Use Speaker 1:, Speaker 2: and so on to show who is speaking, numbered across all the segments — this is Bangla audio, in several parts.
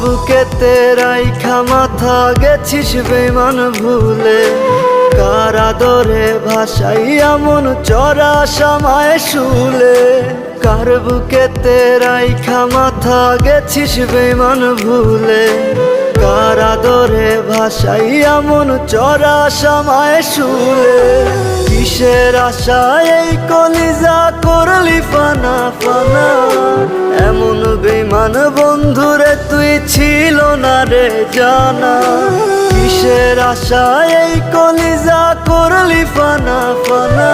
Speaker 1: বুকেতে রাইখা মাথা গেছিস বেমান ভুলে। কার আদরে ভাষাই এমন চড়া সামায় শুলে। কার বুকেতে রাইখা মাথা গেছিস বেমান ভুলে। কার আদরে ভাষাই এমন চড়া সামায় শুলে। কিসের আশায় এই কলিজা করলি ফানা ফানা? এমন বেমান বন্ধুরে তুই ছিল না রে জানা। কিসের আশায় এই কলিজা করলি ফানা ফানা?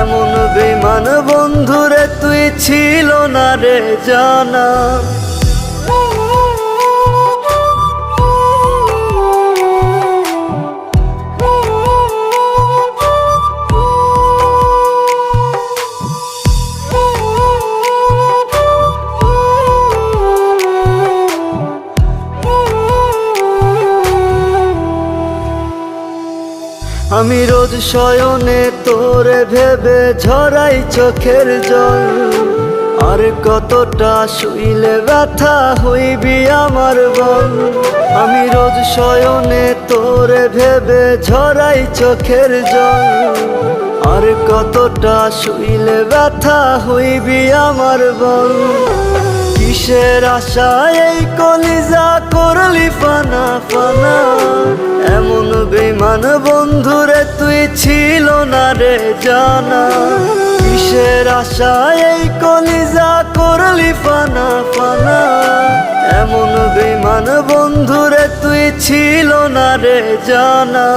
Speaker 1: এমন বেমান বন্ধুরে তুই ছিল না রে জানা। আমি রোজ শয়নে তোরে ভেবে ঝরাই চোখের জল। আর কতটা শুইলে ব্যথা হইবি আমার বল। আমি রোজ শয়নে তোরে ভেবে ঝরাই চোখের জল। আর কতটা শুইলে ব্যথা হইবি আমার বল। কিসের আশায় এই কলিজা করলি ফানা ফানা? এমন বেমান বন্ধুরে, তুই ছিল না রে জানা। কিসের আশায় এই কলিজা করলি পানা পানা? এমন বেমান বন্ধুরে, তুই ছিল না রে জানা।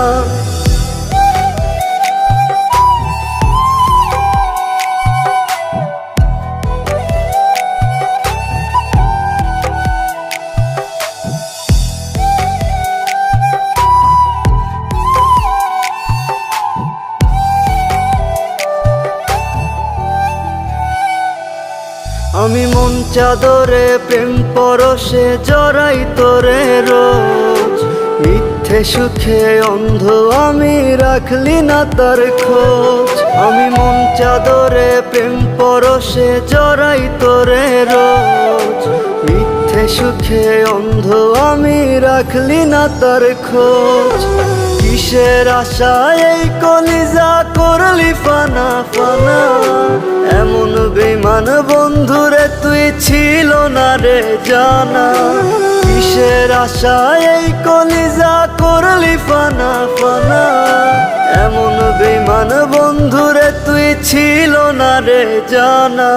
Speaker 1: আমি মন চাদরে প্রেম পরশে জড়াই তোরে রোজ। মিথ্যে সুখে অন্ধ আমি রাখলি না তার খোঁজ। আমি মন চাদরে প্রেম পরশে জড়াই তোরে রোজ। মিথ্যে সুখে অন্ধ আমি রাখলি না তার খোঁজ। কিসের আশায় এই কলিজা করলি ফানা ফানা? এমন বেমান বন্ধুরে তুই ছিল না রে জানা। কিসের আশায় এই কলিজা করলি ফানা ফানা? এমন বেমান বন্ধুরে তুই ছিল না রে জানা।